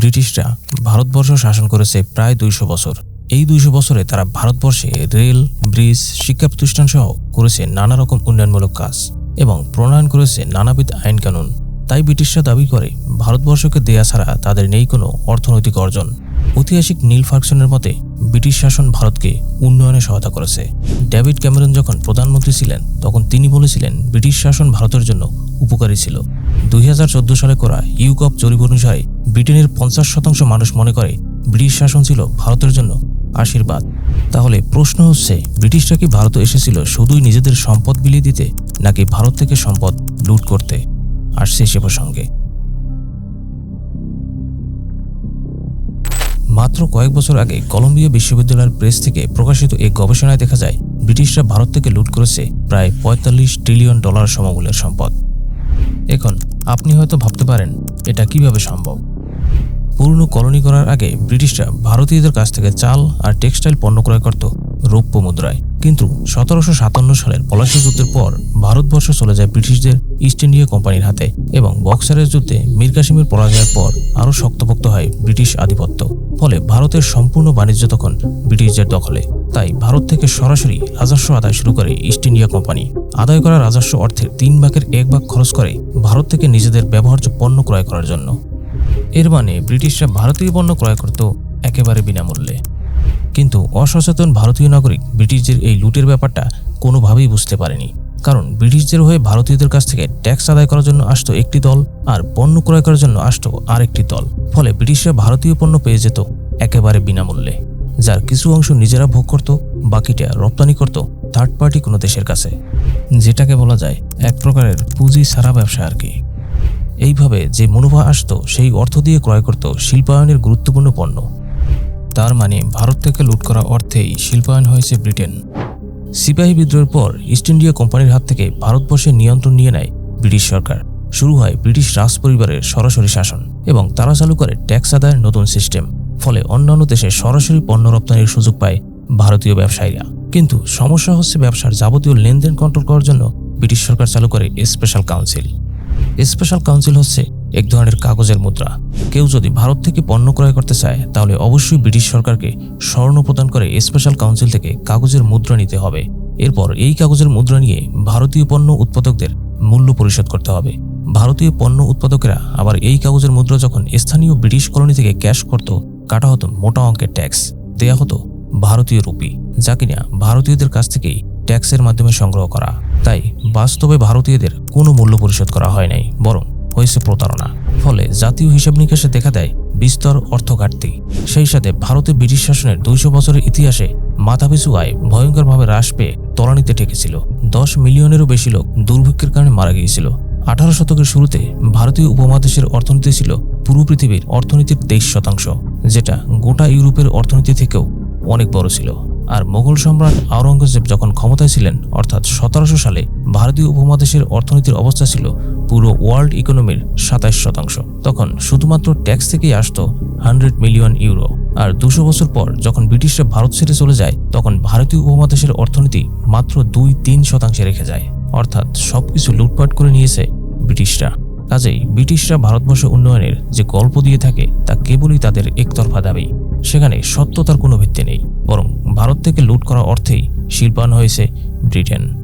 ব্রিটিশরা ভারতবর্ষ শাসন করেছে প্রায় দুইশো বছর। এই দুইশো বছরে তারা ভারতবর্ষে রেল, ব্রিজ শিক্ষা প্রতিষ্ঠান সহ করেছে নানা রকম উন্নয়নমূলক কাজ এবং প্রণয়ন করেছে নানাবিধ আইন কানুন তাই ব্রিটিশরা দাবি করে, ভারতবর্ষকে দেয়া ছাড়া তাদের নেই কোনো অর্থনৈতিক অর্জন। ঐতিহাসিক নীল ফার্কসনের মতে, ব্রিটিশ শাসন ভারতকে উন্নয়নে সহায়তা করেছে। ডেভিড ক্যামেরন যখন প্রধানমন্ত্রী ছিলেন, তখন তিনি বলেছিলেন, ব্রিটিশ শাসন ভারতের জন্য উপকারী ছিল। দুই হাজার চোদ্দ সালে করা ইউকপ জরিপ অনুসারে ব্রিটেনের পঞ্চাশ শতাংশ মানুষ মনে করে ব্রিটিশ শাসন ছিল ভারতের জন্য আশীর্বাদ। তাহলে প্রশ্ন হচ্ছে, ব্রিটিশরা কি ভারতে এসেছিল শুধুই নিজেদের সম্পদ বিলিয়ে দিতে, নাকি ভারত থেকে সম্পদ লুট করতে? আসছে সে প্রসঙ্গে। মাত্র কয়েক বছর আগে কলম্বিয়া বিশ্ববিদ্যালয়ের প্রেস থেকে প্রকাশিত এই গবেষণায় দেখা যায়, ব্রিটিশরা ভারত থেকে লুট করেছে প্রায় পঁয়তাল্লিশ ট্রিলিয়ন ডলার সমমূল্যের সম্পদ। এখন, আপনি হয়তো ভাবতে পারেন, এটা কীভাবে সম্ভব? পুরনো কলোনি করার আগে ব্রিটিশরা ভারতীয়দের কাছ থেকে চাল আর টেক্সটাইল পণ্য ক্রয় করত রৌপ্য মুদ্রায়। কিন্তু সতেরোশো সাতান্ন সালের পলাশী যুদ্ধের পর ভারতবর্ষ চলে যায় ব্রিটিশদের ইস্ট ইন্ডিয়া কোম্পানির হাতে এবং বক্সারের যুদ্ধে মীর কাসিমের পরাজয়ের পর আরও শক্তপোক্ত হয় ব্রিটিশ আধিপত্য। ফলে ভারতের সম্পূর্ণ বাণিজ্য তখন ব্রিটিশদের দখলে। তাই ভারত থেকে সরাসরি রাজস্ব আদায় শুরু করে ইস্ট ইন্ডিয়া কোম্পানি। আদায় করা রাজস্ব অর্থের তিন ভাগের এক ভাগ খরচ করে ভারত থেকে নিজেদের ব্যবহার্য পণ্য ক্রয় করার জন্য। এর মানে ব্রিটিশরা ভারতীয় পণ্য ক্রয় করত একেবারে বিনামূল্যে। কিন্তু অসচেতন ভারতীয় নাগরিক ব্রিটিশদের এই লুটের ব্যাপারটা কোনোভাবেই বুঝতে পারেনি। কারণ ব্রিটিশদের হয়ে ভারতীয়দের কাছ থেকে ট্যাক্স আদায় করার জন্য আসতো একটি দল আর পণ্য ক্রয় করার জন্য আসতো আরেকটি দল। ফলে ব্রিটিশরা ভারতীয় পণ্য পেয়ে যেত একেবারে বিনামূল্যে, যার কিছু অংশ নিজেরা ভোগ করত, বাকিটা রপ্তানি করত থার্ড পার্টি কোনো দেশের কাছে। যেটাকে বলা যায় এক প্রকারের পুঁজি সারা ব্যবসা আর কি। এইভাবে যে মুনাফা আসত, সেই অর্থ দিয়ে ক্রয় করত শিল্পায়নের গুরুত্বপূর্ণ পণ্য। তার মানে ভারত থেকে লুট করা অর্থেই শিল্পায়ন হয়েছে ব্রিটেন। সিপাহী বিদ্রোহের পর ইস্ট ইন্ডিয়া কোম্পানির হাত থেকে ভারতবর্ষের নিয়ন্ত্রণ নিয়ে নেয় ব্রিটিশ সরকার। শুরু হয় ব্রিটিশ রাজ পরিবারের সরাসরি শাসন এবং তারা চালু করে ট্যাক্স আদায়ের নতুন সিস্টেম। ফলে অন্যান্য দেশে সরাসরি পণ্য রপ্তানির সুযোগ পায় ভারতীয় ব্যবসায়ীরা। কিন্তু সমস্যা হচ্ছে ব্যবসার যাবতীয় লেনদেন কন্ট্রোল করার জন্য ব্রিটিশ সরকার চালু করে স্পেশাল কাউন্সিল স্পেশাল কাউন্সিল হচ্ছে এক ধরনের কাগজের মুদ্রা। কেউ যদি ভারত থেকে পণ্য ক্রয় করতে চায়, তাহলে অবশ্যই ব্রিটিশ সরকারকে স্বর্ণ প্রদান করে স্পেশাল কাউন্সিল থেকে কাগজের মুদ্রা নিতে হবে। এরপর এই কাগজের মুদ্রা নিয়ে ভারতীয় পণ্য উৎপাদকদের মূল্য পরিশোধ করতে হবে। ভারতীয় পণ্য উৎপাদকেরা আবার এই কাগজের মুদ্রা যখন স্থানীয় ব্রিটিশ কলোনি থেকে ক্যাশ করত, কাটা হতো মোটা অঙ্কের ট্যাক্স। দেয়া হতো ভারতীয় রুপি, যা কিনা ভারতীয়দের কাছ থেকেই ট্যাক্সের মাধ্যমে সংগ্রহ করা। তাই বাস্তবে ভারতীয়দের কোনো মূল্য পরিশোধ করা হয় নাই, বরং হয়েছে প্রতারণা। ফলে জাতীয় হিসাব নিকাশে দেখা দেয় বিস্তর অর্থ ঘাটতি সেই সাথে ভারতে ব্রিটিশ শাসনের দুইশো বছরের ইতিহাসে মাথাপিছু আয় ভয়ঙ্করভাবে হ্রাস পেয়ে তলানিতে ঠেকেছিল। দশ মিলিয়নেরও বেশি লোক দুর্ভিক্ষের কারণে মারা গিয়েছিল। আঠারো শতকের শুরুতে ভারতীয় উপমহাদেশের অর্থনীতি ছিল পুরো পৃথিবীর অর্থনীতির তেইশ শতাংশ, যেটা গোটা ইউরোপের অর্থনীতি থেকেও অনেক বড় ছিল। আর মোগল সম্রাট আওরঙ্গজেব যখন ক্ষমতায় ছিলেন, অর্থাৎ সতেরোশো সালে, ভারতীয় উপমহাদেশের অর্থনীতির অবস্থা ছিল পুরো ওয়ার্ল্ড ইকোনমির সাতাইশ শতাংশ। তখন শুধুমাত্র ট্যাক্স থেকেই আসত হান্ড্রেড মিলিয়ন ইউরো। আর দুশো বছর পর যখন ব্রিটিশরা ভারত ছেড়ে চলে যায়, তখন ভারতীয় উপমহাদেশের অর্থনীতি মাত্র দুই তিন শতাংশে রেখে যায়। অর্থাৎ সবকিছু লুটপাট করে নিয়েছে ব্রিটিশরা। কাজেই ব্রিটিশরা ভারতবর্ষ উন্নয়নের যে গল্প দিয়ে থাকে, তা কেবলই তাদের একতরফা দাবি। সেখানে সত্যতার কোনো ভিত্তি নেই বরং ভারত থেকে লুট করা অর্থেই শিল্পায়ন হয়েছে ব্রিটেন।